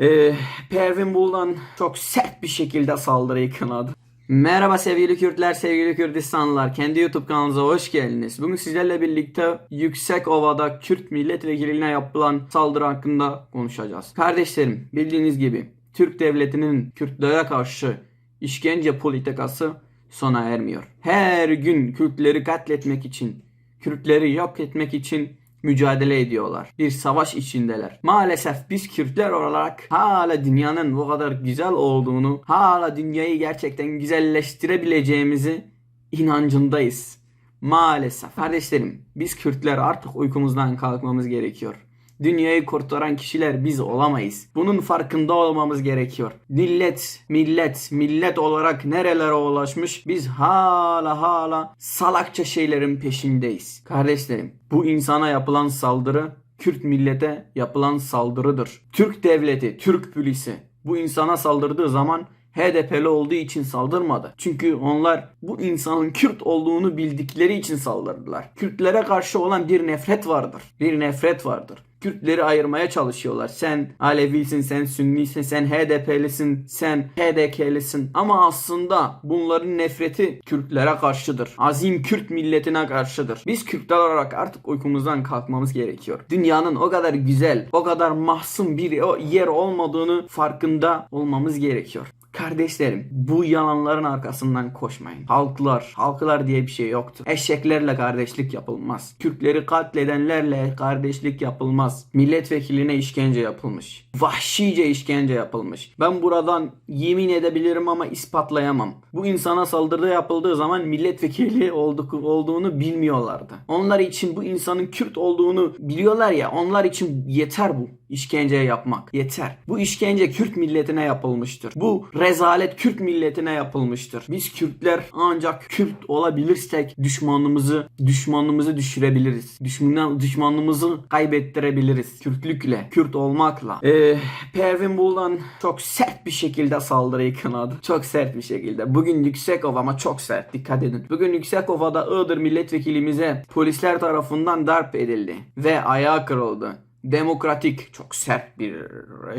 Ee, Pervin Buldan çok sert bir şekilde saldırıyı kınadı. Merhaba sevgili Kürtler, sevgili Kürdistanlılar. Kendi YouTube kanalımıza hoş geldiniz. Bugün sizlerle birlikte Yüksek Ova'da Kürt milletvekiline yapılan saldırı hakkında konuşacağız. Kardeşlerim, bildiğiniz gibi Türk devletinin Kürtlere karşı işkence politikası sona ermiyor. Her gün Kürtleri katletmek için, Kürtleri yok etmek için mücadele ediyorlar. Bir savaş içindeler. Maalesef biz Kürtler olarak hala dünyanın bu kadar güzel olduğunu, hala dünyayı gerçekten güzelleştirebileceğimizi inancındayız. Maalesef. Kardeşlerim, biz Kürtler artık uykumuzdan kalkmamız gerekiyor. Dünyayı kurtaran kişiler biz olamayız. Bunun farkında olmamız gerekiyor. Millet, millet, millet olarak nerelere ulaşmış? Biz hala hala salakça şeylerin peşindeyiz. Kardeşlerim, bu insana yapılan saldırı Kürt millete yapılan saldırıdır. Türk devleti, Türk polisi bu insana saldırdığı zaman HDP'li olduğu için saldırmadı. Çünkü onlar bu insanın Kürt olduğunu bildikleri için saldırdılar. Kürtlere karşı olan bir nefret vardır. Bir nefret vardır. Kürtleri ayırmaya çalışıyorlar. Sen Alevisin, sen Sünnisin, sen HDP'lisin, sen HDK'lisin. Ama aslında bunların nefreti Kürtlere karşıdır. Azim Kürt milletine karşıdır. Biz Kürtler olarak artık uykumuzdan kalkmamız gerekiyor. Dünyanın o kadar güzel, o kadar mahzun bir yer olmadığını farkında olmamız gerekiyor. Kardeşlerim bu yalanların arkasından koşmayın. Halklar, halklar diye bir şey yoktur. Eşeklerle kardeşlik yapılmaz. Kürtleri katledenlerle kardeşlik yapılmaz. Milletvekiline işkence yapılmış. Vahşice işkence yapılmış. Ben buradan yemin edebilirim ama ispatlayamam. Bu insana saldırı yapıldığı zaman milletvekili olduk, olduğunu bilmiyorlardı. Onlar için bu insanın Kürt olduğunu biliyorlar ya onlar için yeter bu işkence yapmak. Yeter. Bu işkence Kürt milletine yapılmıştır. Bu rezalet Kürt milletine yapılmıştır. Biz Kürtler ancak Kürt olabilirsek düşmanımızı düşmanımızı düşürebiliriz. Düşman, düşmanımızı kaybettirebiliriz. Kürtlükle, Kürt olmakla. Ee, Pervin Buldan çok sert bir şekilde saldırıyı kınadı. Çok sert bir şekilde. Bugün Yüksekova ama çok sert. Dikkat edin. Bugün Yüksekova'da Iğdır milletvekilimize polisler tarafından darp edildi ve ayağı kırıldı demokratik çok sert bir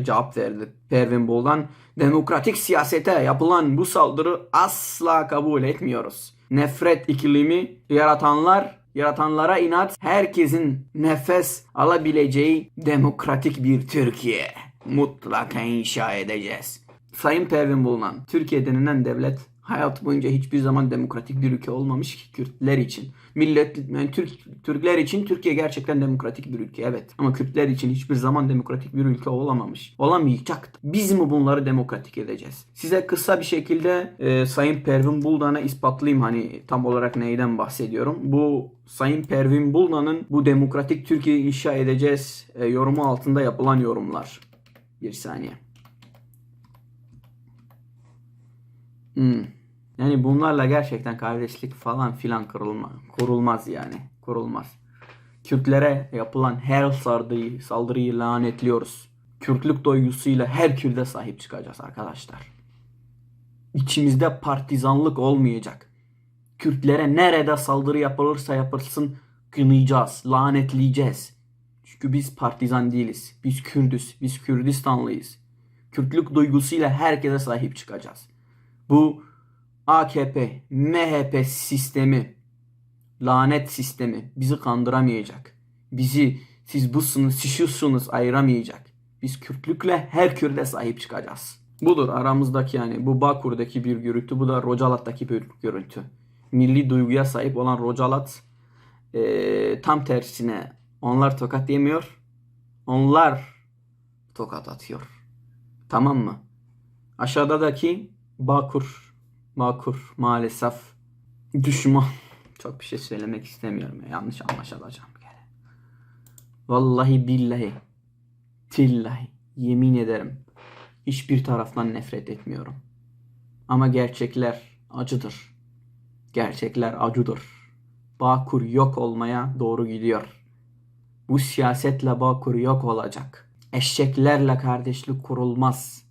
cevap verdi Pervin Buldan. Demokratik siyasete yapılan bu saldırı asla kabul etmiyoruz. Nefret iklimi yaratanlar yaratanlara inat herkesin nefes alabileceği demokratik bir Türkiye mutlaka inşa edeceğiz. Sayın Pervin Buldan, Türkiye denilen devlet hayatı boyunca hiçbir zaman demokratik bir ülke olmamış ki Kürtler için. Millet, yani Türk, Türkler için Türkiye gerçekten demokratik bir ülke evet. Ama Kürtler için hiçbir zaman demokratik bir ülke olamamış. Olamayacak. Biz mi bunları demokratik edeceğiz? Size kısa bir şekilde e, Sayın Pervin Buldan'a ispatlayayım hani tam olarak neyden bahsediyorum. Bu Sayın Pervin Buldan'ın bu demokratik Türkiye'yi inşa edeceğiz e, yorumu altında yapılan yorumlar. Bir saniye. Hmm. Yani bunlarla gerçekten kardeşlik falan filan kırılma, kurulmaz yani. Kurulmaz. Kürtlere yapılan her saldırıyı, saldırıyı lanetliyoruz. Kürtlük duygusuyla her Kürde sahip çıkacağız arkadaşlar. İçimizde partizanlık olmayacak. Kürtlere nerede saldırı yapılırsa yapılsın kınayacağız, lanetleyeceğiz. Çünkü biz partizan değiliz. Biz Kürdüz, biz Kürdistanlıyız. Kürtlük duygusuyla herkese sahip çıkacağız. Bu AKP, MHP sistemi, lanet sistemi bizi kandıramayacak. Bizi siz busunuz, siz şusunuz ayıramayacak. Biz Kürtlükle her Kürde sahip çıkacağız. Budur aramızdaki yani bu Bakur'daki bir görüntü, bu da Rocalat'taki bir görüntü. Milli duyguya sahip olan Rocalat eee, tam tersine onlar tokat yemiyor, onlar tokat atıyor. Tamam mı? Aşağıdaki Bakur, Bakur maalesef düşman. Çok bir şey söylemek istemiyorum ya. Yanlış anlaşılacağım. gene. Vallahi billahi, tillahi, yemin ederim. Hiçbir taraftan nefret etmiyorum. Ama gerçekler acıdır. Gerçekler acıdır. Bakur yok olmaya doğru gidiyor. Bu siyasetle Bakur yok olacak. Eşeklerle kardeşlik kurulmaz.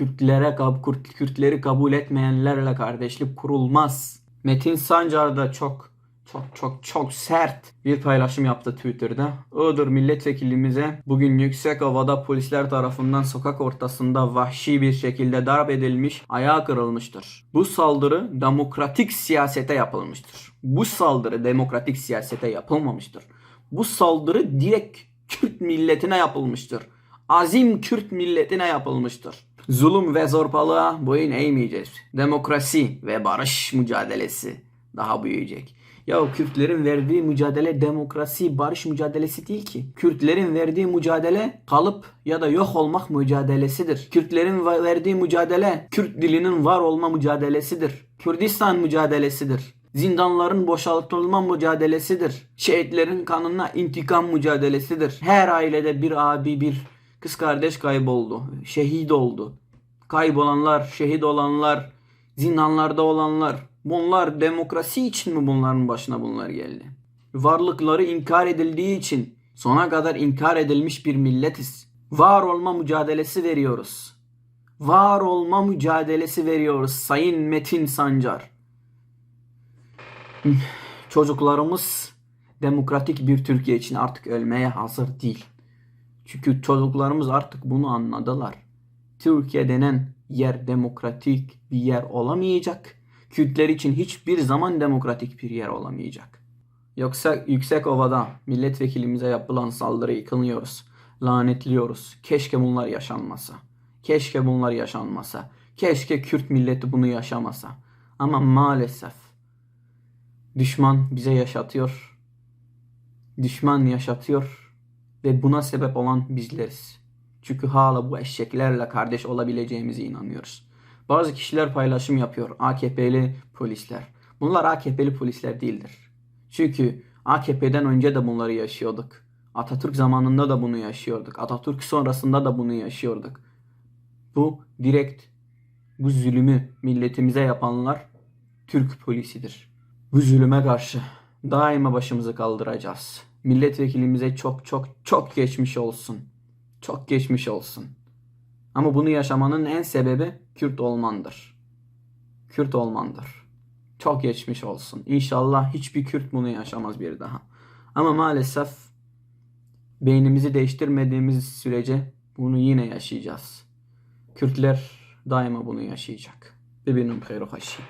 Kürtlere kab- Kürt- Kürtleri kabul etmeyenlerle kardeşlik kurulmaz. Metin Sancar da çok çok çok çok sert bir paylaşım yaptı Twitter'da. Iğdır milletvekilimize bugün yüksek havada polisler tarafından sokak ortasında vahşi bir şekilde darp edilmiş, ayağı kırılmıştır. Bu saldırı demokratik siyasete yapılmıştır. Bu saldırı demokratik siyasete yapılmamıştır. Bu saldırı direkt Kürt milletine yapılmıştır. Azim Kürt milletine yapılmıştır. Zulüm ve zorbalığa boyun eğmeyeceğiz. Demokrasi ve barış mücadelesi daha büyüyecek. Ya Kürtlerin verdiği mücadele demokrasi, barış mücadelesi değil ki. Kürtlerin verdiği mücadele kalıp ya da yok olmak mücadelesidir. Kürtlerin verdiği mücadele Kürt dilinin var olma mücadelesidir. Kürdistan mücadelesidir. Zindanların boşaltılma mücadelesidir. Şehitlerin kanına intikam mücadelesidir. Her ailede bir abi bir kız kardeş kayboldu. Şehit oldu. Kaybolanlar, şehit olanlar, zindanlarda olanlar. Bunlar demokrasi için mi bunların başına bunlar geldi? Varlıkları inkar edildiği için sona kadar inkar edilmiş bir milletiz. Var olma mücadelesi veriyoruz. Var olma mücadelesi veriyoruz Sayın Metin Sancar. Çocuklarımız demokratik bir Türkiye için artık ölmeye hazır değil. Çünkü çocuklarımız artık bunu anladılar. Türkiye denen yer demokratik bir yer olamayacak. Kürtler için hiçbir zaman demokratik bir yer olamayacak. Yoksa Yüksekova'da milletvekilimize yapılan saldırıyı kınıyoruz. Lanetliyoruz. Keşke bunlar yaşanmasa. Keşke bunlar yaşanmasa. Keşke Kürt milleti bunu yaşamasa. Ama maalesef düşman bize yaşatıyor. Düşman yaşatıyor ve buna sebep olan bizleriz. Çünkü hala bu eşeklerle kardeş olabileceğimize inanıyoruz. Bazı kişiler paylaşım yapıyor. AKP'li polisler. Bunlar AKP'li polisler değildir. Çünkü AKP'den önce de bunları yaşıyorduk. Atatürk zamanında da bunu yaşıyorduk. Atatürk sonrasında da bunu yaşıyorduk. Bu direkt bu zulümü milletimize yapanlar Türk polisidir. Bu zulüme karşı daima başımızı kaldıracağız. Milletvekilimize çok çok çok geçmiş olsun. Çok geçmiş olsun. Ama bunu yaşamanın en sebebi Kürt olmandır. Kürt olmandır. Çok geçmiş olsun. İnşallah hiçbir Kürt bunu yaşamaz bir daha. Ama maalesef beynimizi değiştirmediğimiz sürece bunu yine yaşayacağız. Kürtler daima bunu yaşayacak. Benim hayru haşi.